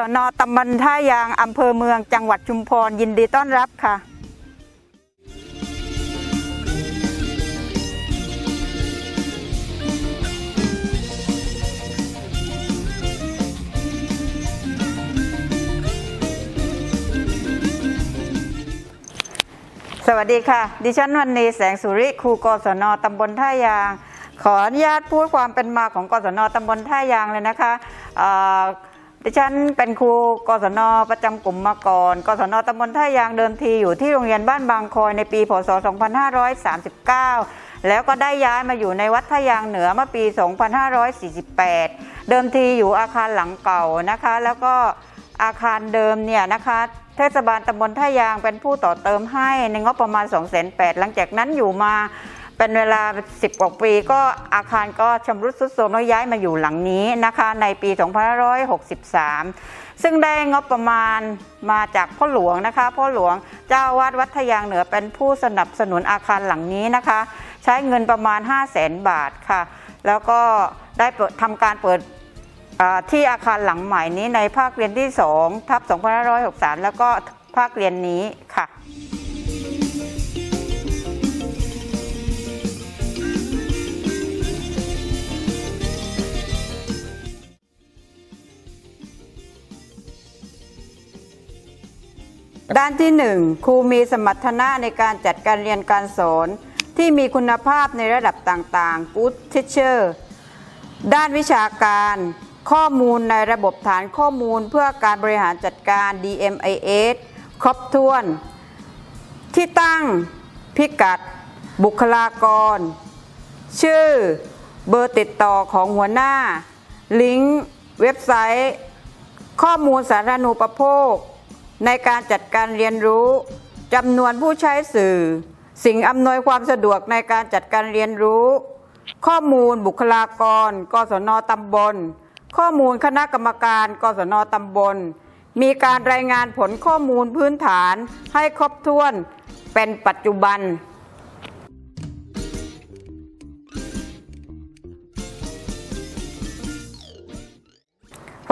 ศนตำบลท่ายางอำเภอเมืองจังหวัดชุมพรยินดีต้อนรับค่ะ สวัสดีค่ะ ดิฉันวันนีแสงสุริครูกศนตำบลท่ายาง ขออนุญาตพูดความเป็นมาของกศนตำบลท่ายางเลยนะคะอ่อ ดิฉันเป็นครูกศนประจำกลุ่มมาก่อนกศนตำบลท่ายางเดิมทีอยู่ที่โรงเรียนบ้านบางคอยในปี พศ 2539 แล้วก็ได้ย้ายมาอยู่ในวัดท่ายางเหนือเมื่อปี 2548 เดิมทีอยู่อาคารหลังเก่านะคะ แล้วก็อาคารเดิมเนี่ยนะคะเทศบาลตำบลท่ายางเป็นผู้ต่อเติมให้ในงบประมาณ 2 8 0 0 0หลังจากนั้นอยู่มา เป็นเวลา 10กว่าปีก็อาคารก็ชำรุดทรุดโทรมแล้วย้ายมาอยู่หลังนี้นะคะ ในปี2563 ซึ่งได้งบประมาณมาจากพ่อหลวงนะคะ พ่อหลวงเจ้าวาดวัดทยางเหนือเป็นผู้สนับสนุนอาคารหลังนี้นะคะ ใช้เงินประมาณ 5 0 0แสนบาทค่ะ แล้วก็ได้เปิดทำการเปิดที่อาคารหลังใหม่นี้ในภาคเรียนที่ 2 ทับ2563 แล้วก็ภาคเรียนนี้ค่ะ ด้านที่ 1 ครูมีสมรรถนะในการจัดการเรียนการสอน ที่มีคุณภาพในระดับต่างๆ Good Teacher ด้านวิชาการข้อมูลในระบบฐานข้อมูลเพื่อการบริหารจัดการ DMIS ครบถ้วน ที่ตั้งพิกัด บุคลากร ชื่อ เบอร์ติดต่อของหัวหน้า ลิงก์ เว็บไซต์ ข้อมูลสาธารณูปโภค ในการจัดการเรียนรู้จำนวนผู้ใช้สื่อ สิ่งอำนวยความสะดวกในการจัดการเรียนรู้ ข้อมูลบุคลากร กศนตำบล ข้อมูลคณะกรรมการ กศนตำบล มีการรายงานผลข้อมูลพื้นฐานให้ครบถ้วนเป็นปัจจุบัน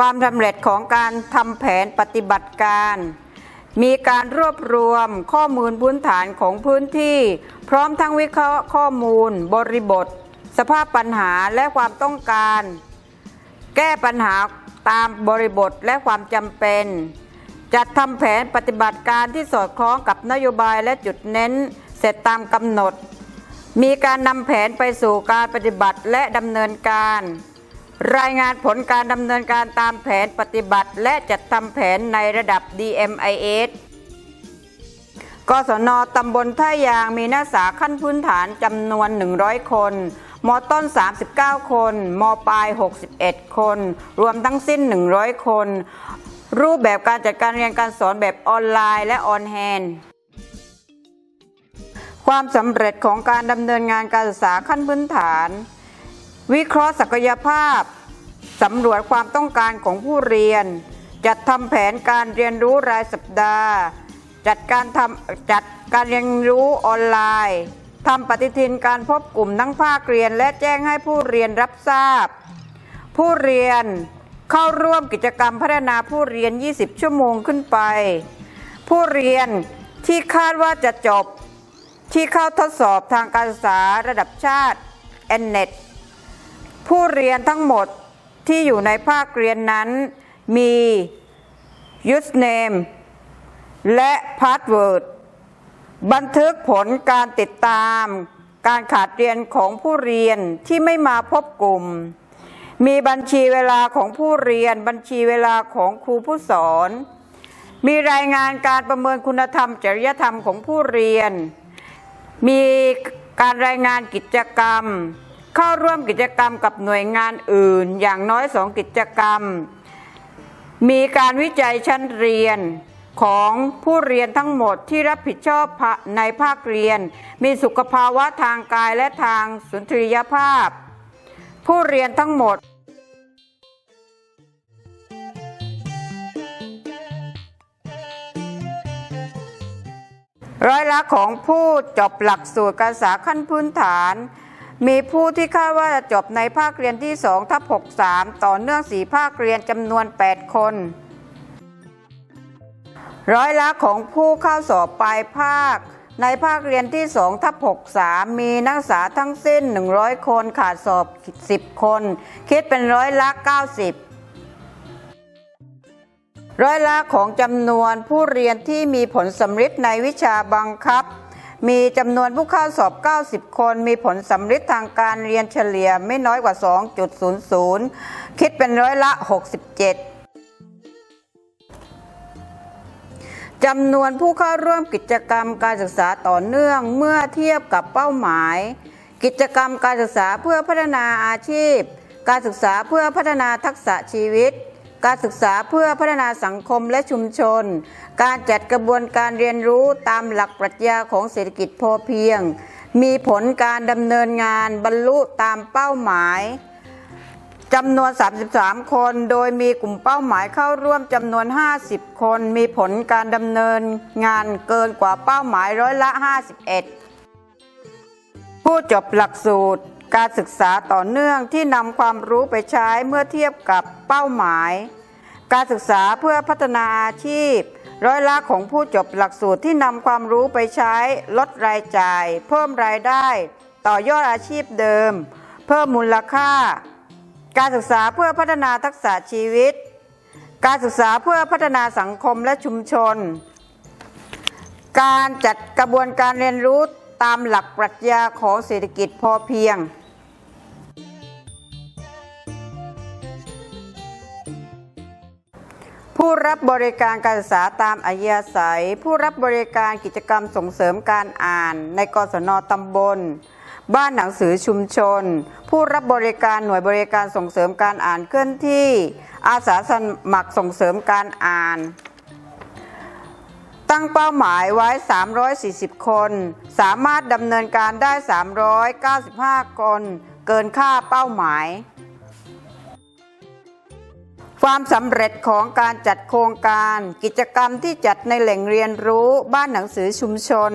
ความสำเร็จของการทำแผนปฏิบัติการ มีการรวบรวมข้อมูลพื้นฐานของพื้นที่ พร้อมทั้งวิเคราะห์ข้อมูล บริบท สภาพปัญหาและความต้องการ แก้ปัญหาตามบริบทและความจำเป็น จัดทำแผนปฏิบัติการที่สอดคล้องกับนโยบายและจุดเน้น เสร็จตามกำหนด มีการนำแผนไปสู่การปฏิบัติและดำเนินการ รายงานผลการดำเนินการตามแผนปฏิบัติ และจัดทำแผนในระดับ DMIS กศนตำบลท่ายางมีนักศึกษาขั้นพื้นฐานจำนวน 100 คน มต้น 39 คน มปลาย 61 คน รวมทั้งสิ้น 100 คน รูปแบบการจัดการเรียนการสอนแบบออนไลน์และออนแฮนความสำเร็จของการดำเนินงานการศึกษาขั้นพื้นฐาน วิเคราะห์ศักยภาพสำรวจความต้องการของผู้เรียน จัดทำแผนการเรียนรู้รายสัปดาห์ จัดการทำจัดการเรียนรู้ออนไลน์ทำปฏิทินการพบกลุ่มทั้งภาคเรียนและแจ้งให้ผู้เรียนรับทราบ ผู้เรียนเข้าร่วมกิจกรรมพัฒนาผู้เรียน 20 ชั่วโมงขึ้นไป ผู้เรียนที่คาดว่าจะจบ ที่เข้าทดสอบทางการศึกษาระดับชาติ n n e t ผู้เรียนทั้งหมดที่อยู่ในภาคเรียนนั้นมี username และ password บันทึกผลการติดตาม การขาดเรียนของผู้เรียนที่ไม่มาพบกลุ่ม มีบัญชีเวลาของผู้เรียน บัญชีเวลาของครูผู้สอน มีรายงานการประเมินคุณธรรม จริยธรรมของผู้เรียน มีการรายงานกิจกรรม เข้าร่วมกิจกรรมกับหน่วยงานอื่น อย่างน้อยสองกิจกรรม มีการวิจัยชั้นเรียนของผู้เรียนทั้งหมดที่รับผิดชอบในภาคเรียน มีสุขภาวะทางกายและทางสุนทรียภาพ ผู้เรียนทั้งหมด ร้อยละของผู้จบหลักสูตรการศึกษาขั้นพื้นฐาน มีผู้ที่คาดว่าจะจบในภาคเรียนที่2ทับ63 ต่อเนื่อง 4 ภาคเรียนจำนวน 8 คน ร้อยละของผู้เข้าสอบปลายภาค ในภาคเรียนที่2ทับ63 มีนักศึกษาทั้งสิ้น 100 คนขาดสอบ 10 คน คิดเป็นร้อยละ 90ร้อยละของจำนวนผู้เรียนที่มีผลสำฤทธิ์ในวิชาบังคับ มีจำนวนผู้เข้าสอบ 90 คน มีผลสำฤทธิ์ทางการเรียนเฉลี่ยไม่น้อยกว่า 2.00 คิดเป็นร้อยละ 67จำนวนผู้เข้าร่วมกิจกรรมการศึกษาต่อเนื่องเมื่อเทียบกับเป้าหมาย กิจกรรมการศึกษาเพื่อพัฒนาอาชีพ การศึกษาเพื่อพัฒนาทักษะชีวิต การศึกษาเพื่อพัฒนาสังคมและชุมชน การจัดกระบวนการเรียนรู้ตามหลักปรัชญาของเศรษฐกิจพอเพียง มีผลการดำเนินงานบรรลุตามเป้าหมายจำนวน 33 คน โดยมีกลุ่มเป้าหมายเข้าร่วมจำนวน 50 คน มีผลการดำเนินงานเกินกว่าเป้าหมายร้อยละ 51 ผู้จบหลักสูตร การศึกษาต่อเนื่องที่นำความรู้ไปใช้เมื่อเทียบกับเป้าหมาย การศึกษาเพื่อพัฒนาอาชีพ ร้อยละของผู้จบหลักสูตรที่นำความรู้ไปใช้ ลดรายจ่าย เพิ่มรายได้ ต่อยอดอาชีพเดิม เพิ่มมูลค่า การศึกษาเพื่อพัฒนาทักษะชีวิต การศึกษาเพื่อพัฒนาสังคมและชุมชน การจัดกระบวนการเรียนรู้ตามหลักปรัชญาของเศรษฐกิจพอเพียง ผู้รับบริการการศึกษาตามอัธยาศัย ผู้รับบริการกิจกรรมส่งเสริมการอ่าน ในกศนตำบล บ้านหนังสือชุมชน ผู้รับบริการหน่วยบริการส่งเสริมการอ่านเคลื่อนที่ อาสาสมัครส่งเสริมการอ่าน ตั้งเป้าหมายไว้ 340 คน สามารถดำเนินการได้ 395 คน เกินค่าเป้าหมาย ความสำเร็จของการจัดโครงการ กิจกรรมที่จัดในแหล่งเรียนรู้บ้านหนังสือชุมชน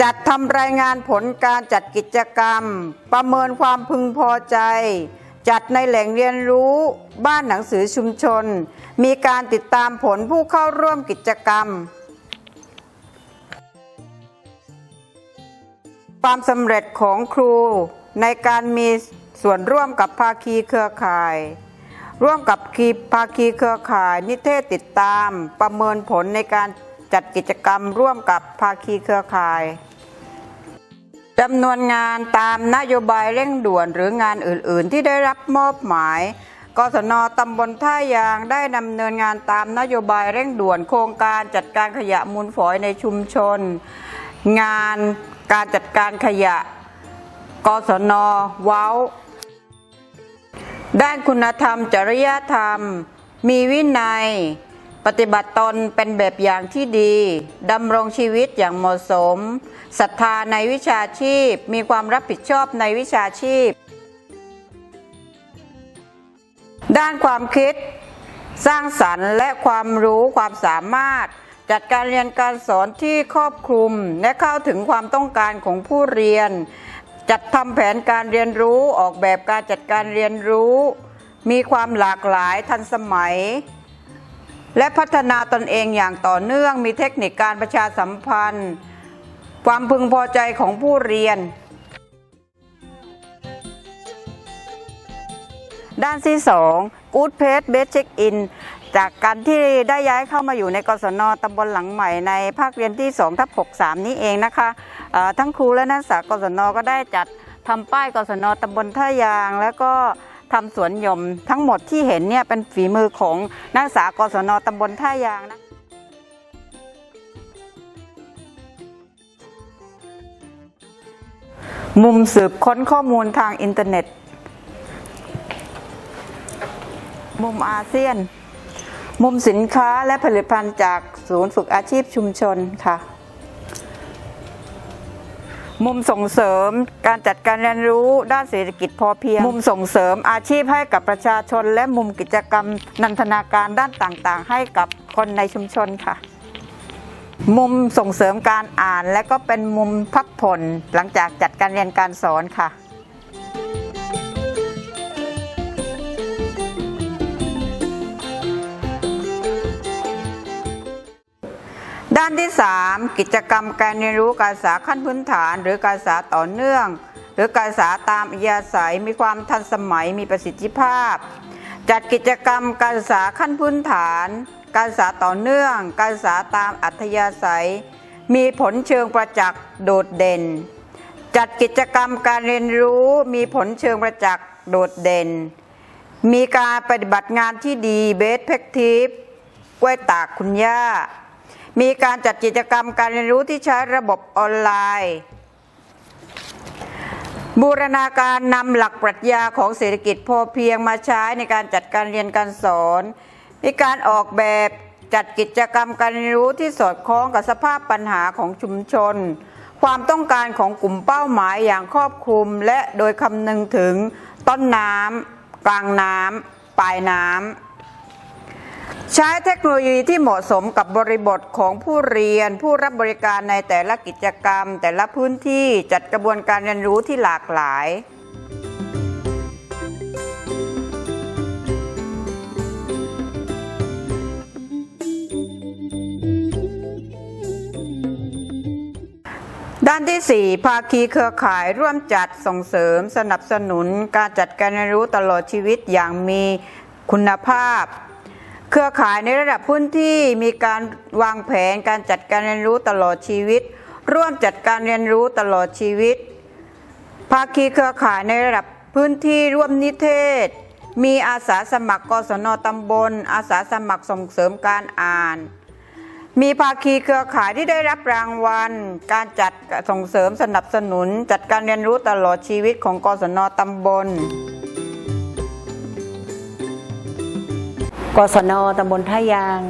จัดทำรายงานผลการจัดกิจกรรม ประเมินความพึงพอใจ จัดในแหล่งเรียนรู้บ้านหนังสือชุมชน มีการติดตามผลผู้เข้าร่วมกิจกรรม ความสำเร็จของครูในการมีส่วนร่วมกับภาคีเครือข่าย ร่วมกับคีภาคีเครือข่ายนิเทศติดตาม ประเมินผลในการจัดกิจกรรมร่วมกับภาคีเครือข่ายจำนวนงานตามนโยบายเร่งด่วนหรืองานอื่น ๆ ที่ได้รับมอบหมาย กศนตำบลท่ายางได้ดำเนินงานตามนโยบายเร่งด่วนโครงการจัดการขยะมูลฝอยในชุมชน งานการจัดการขยะ กศนเว้า ด้านคุณธรรมจริยธรรม มีวินัย ปฏิบัติตนเป็นแบบอย่างที่ดีดำรงชีวิตอย่างเหมาะสมศรัทธาในวิชาชีพ มีความรับผิดชอบในวิชาชีพ ด้านความคิด สร้างสรรค์และความรู้ความสามารถ จัดการเรียนการสอนที่ครอบคลุมและเข้าถึงความต้องการของผู้เรียน จัดทำแผนการเรียนรู้ออกแบบการจัดการเรียนรู้ มีความหลากหลายทันสมัย และพัฒนาตนเองอย่างต่อเนื่อง มีเทคนิคการประชาสัมพันธ์ ความพึงพอใจของผู้เรียน ด้านที่ 2 Good Place Best Check In จากการที่ได้ย้ายเข้ามาอยู่ในกศนตำบลหลังใหม่ในภาคเรียนที่2ทับ63 นี้เองนะคะทั้งครูและนักศึกษากศนก็ได้จัดทำป้ายกศนตำบลท่ายาง แล้วก็ทำสวนหย่อมทั้งหมดที่เห็นเนี่ยเป็นฝีมือของนักศึกษากศนตำบลท่ายางนะมุมสืบค้นข้อมูลทางอินเทอร์เน็ต มุมอาเซียน มุมสินค้าและผลิตภัณฑ์จากศูนย์ฝึกอาชีพชุมชนค่ะ มุมส่งเสริมการจัดการเรียนรู้ด้านเศรษฐกิจพอเพียง มุมส่งเสริมอาชีพให้กับประชาชน และมุมกิจกรรมนันทนาการด้านต่างๆ ให้กับคนในชุมชนค่ะ มุมส่งเสริมการอ่านและก็เป็นมุมพักผ่อนหลังจากจัดการเรียนการสอนค่ะานที่ 3 กิจกรรมการเรียนรู้การศึกษาขั้นพื้นฐาน หรือการศึกษาต่อเนื่อง หรือการศึกษาตามอัธยาศัยมีความทันสมัยมีประสิทธิภาพ จัดกิจกรรมการศึกษาขั้นพื้นฐาน การศึกษาต่อเนื่อง การศึกษาตามอัธยาศัย มีผลเชิงประจักษ์โดดเด่น จัดกิจกรรมการเรียนรู้มีผลเชิงประจักษ์โดดเด่น มีการปฏิบัติงานที่ดีเบสเพกทีฟกล้วยตากคุณย่า มีการจัดกิจกรรมการเรียนรู้ที่ใช้ระบบออนไลน์ บูรณาการนำหลักปรัชญาของเศรษฐกิจพอเพียงมาใช้ในการจัดการเรียนการสอน มีการออกแบบจัดกิจกรรมการเรียนรู้ที่สอดคล้องกับสภาพปัญหาของชุมชน ความต้องการของกลุ่มเป้าหมายอย่างครอบคลุม และโดยคำนึงถึงต้นน้ำกลางน้ำปลายน้ำ ใช้เทคโนโลยีที่เหมาะสมกับบริบทของผู้เรียน ผู้รับบริการในแต่ละกิจกรรม แต่ละพื้นที่จัดกระบวนการเรียนรู้ที่หลากหลายด้านที่ 4 ภาคีเครือข่ายร่วมจัดส่งเสริมสนับสนุนการจัดการเรียนรู้ตลอดชีวิตอย่างมีคุณภาพ เครือข่ายในระดับพื้นที่มีการวางแผนการจัดการเรียนรู้ตลอดชีวิต ร่วมจัดการเรียนรู้ตลอดชีวิต ภาคีเครือข่ายในระดับพื้นที่ร่วมนิเทศ มีอาสาสมัครกศนตำบล อาสาสมัครส่งเสริมการอ่าน มีภาคีเครือข่ายที่ได้รับรางวัล การจัดส่งเสริมสนับสนุน จัดการเรียนรู้ตลอดชีวิตของกศนตำบล กศนตำบลท่ายาง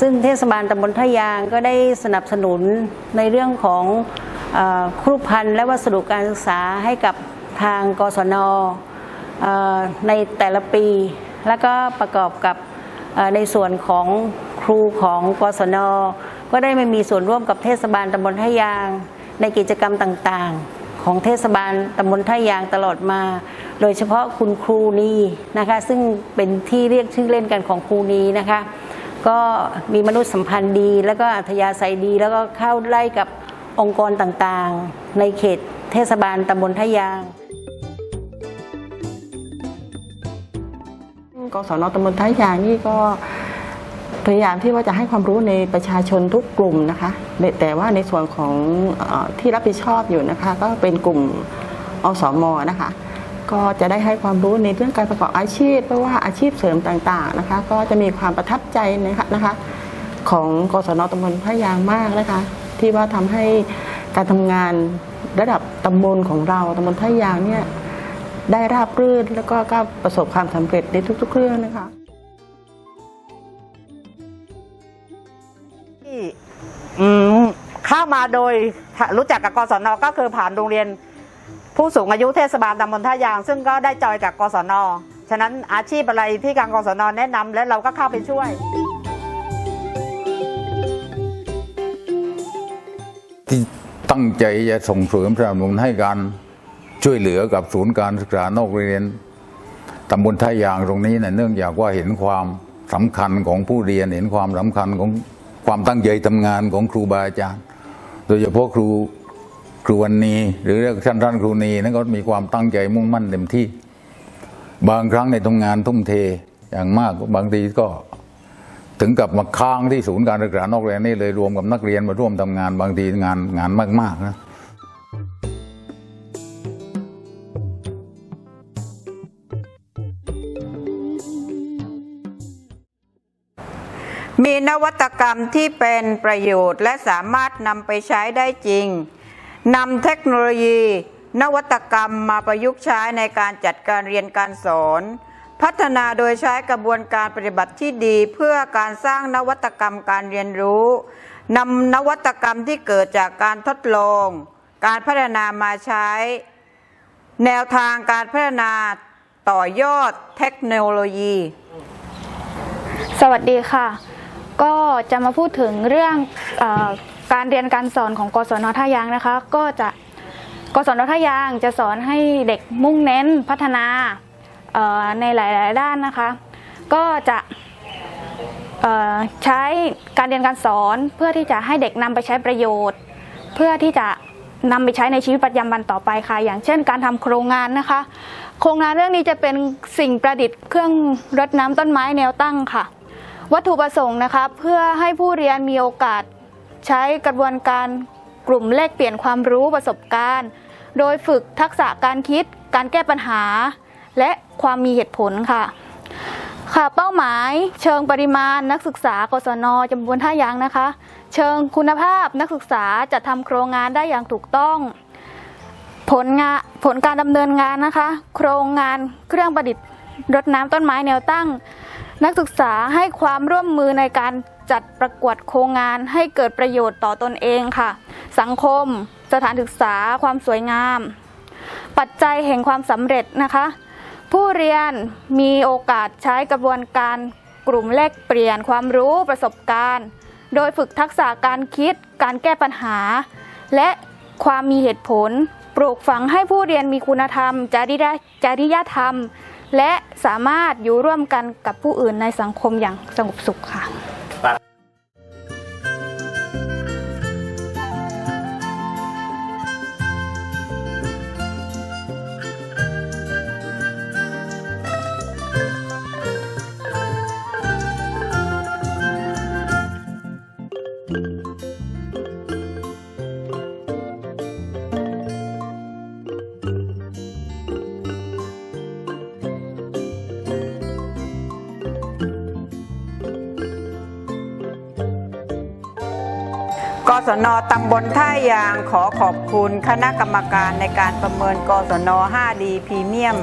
ซึ่งเทศบาลตำบลท่ายางก็ได้สนับสนุนในเรื่องของอครูพันธ์และวัสดุการศึกษาให้กับทางกศนในแต่ละปี แล้วก็ประกอบกับในส่วนของครูของกศน ก็ได้มามีส่วนร่วมกับเทศบาลตำบลท่ายาง ในกิจกรรมต่างๆ ของเทศบาลตำบลท่ายางตลอดมา โดยเฉพาะคุณครูนีนะคะ ซึ่งเป็นที่เรียกชื่อเล่นกันของครูนีนะคะ ก็มีมนุษยสัมพันธ์ดี แล้วก็อัธยาศัยดี แล้วก็เข้าไล่กับองค์กรต่างๆ ในเขตเทศบาลตำบลท่ายางกศนตำบลท้ายยางนี่ก็ พยายามที่ว่าจะให้ความรู้ในประชาชนทุกกลุ่มนะคะ แต่ว่าในส่วนของอที่รับผิดชอบอยู่นะคะ ก็เป็นกลุ่มอสมนะคะ ก็จะได้ให้ความรู้ในเรื่องการประกอบอาชีพ เพราะว่าอาชีพเสริมต่างๆนะคะ ก็จะมีความประทับใจนะคะนะคะ ของกศนตำบลพะยางมากนะคะ ที่ว่าทำให้การทำงานระดับตำบลของเราตำบลพะยางเนี่ยได้ราบรื่นแล้วก็ก็ประสบความสำเร็จในทุก ๆ เรื่องนะคะ มาโดยรู้จักกับกศนก็คือผ่านโรงเรียน ผู้สูงอายุเทศบาลตำบลท่ายาง ซึ่งก็ได้จอยกับกศนฉะนั้นอาชีพอะไรที่ทางกศนแนะนำและเราก็เข้าไปช่วย ที่ตั้งใจจะส่งเสริมสนับสนุนให้การช่วยเหลือกับศูนย์การศึกษานอกโรงเรียนตำบลท่ายางตรงนี้เนะเนื่องจากว่าเห็นความสำคัญของผู้เรียนเห็นความสำคัญของความตั้งใจทำงานของครูบาอาจารย์ โดยเฉพาะครูครูวันนีหรือเรียกท่านท่านครูนีนั่นก็มีความตั้งใจมุ่งมั่นเต็มที่ บางครั้งในทำงงานทุ่มเทอย่างมากบางทีก็ถึงกับมาค้างที่ศูนย์การศึกษานอกเรียนนี่เลยรวมกับนักเรียนมาร่วมทำงานบางทีงานงานมากๆนะ มีนวัตกรรมที่เป็นประโยชน์และสามารถนำไปใช้ได้จริง นำเทคโนโลยี นวัตกรรมมาประยุกต์ใช้ในการจัดการเรียนการสอน พัฒนาโดยใช้กระบวนการปฏิบัติที่ดีเพื่อการสร้างนวัตกรรมการเรียนรู้นำนวัตกรรมที่เกิดจากการทดลอง การพัฒนามาใช้ แนวทางการพัฒนาต่อยอดเทคโนโลยี สวัสดีค่ะ ก็จะมาพูดถึงเรื่องอการเรียนการสอนของกศนท่ายางนะคะ ก็จะกศนท่ายางจะสอนให้เด็กมุ่งเน้นพัฒนาในหลาย ๆ ด้านนะคะ ก็จะใช้การเรียนการสอนเพื่อที่จะให้เด็กนำไปใช้ประโยชน์ เพื่อที่จะนำไปใช้ในชีวิตประจำวันต่อไปค่ะ อย่างเช่น การทำโครงงานนะคะ โครงงานเรื่องนี้จะเป็นสิ่งประดิษฐ์เครื่องรดน้ำต้นไม้แนวตั้งค่ะ วัตถุประสงค์นะคะเพื่อให้ผู้เรียนมีโอกาสใช้กระบวนการกลุ่มแลกเปลี่ยนความรู้ประสบการณ์ โดยฝึกทักษะการคิด การแก้ปัญหา และความมีเหตุผลค่ะค่ะเป้าหมายเชิงปริมาณนักศึกษากศนจำนวนท่ายางนะคะ เชิงคุณภาพนักศึกษาจะทำโครงงานได้อย่างถูกต้อง ผลงานผลการดำเนินงานนะคะ โครงงานเครื่องประดิษฐ์รดน้ำต้นไม้แนวตั้ง นักศึกษาให้ความร่วมมือในการจัดประกวดโครงงานให้เกิดประโยชน์ต่อตนเองค่ะ สังคม สถานศึกษา ความสวยงาม ปัจจัยแห่งความสำเร็จนะคะ ผู้เรียนมีโอกาสใช้กระบวนการกลุ่มแลกเปลี่ยนความรู้ประสบการณ์ โดยฝึกทักษะการคิด การแก้ปัญหา และความมีเหตุผล ปลูกฝังให้ผู้เรียนมีคุณธรรม จริยจริยธรรม และสามารถอยู่ร่วมกันกับผู้อื่นในสังคมอย่างสงบสุขค่ะ กศนตำบลท่ายางขอขอบคุณคณะกรรมการในการประเมินกศน 5D พรีเมียม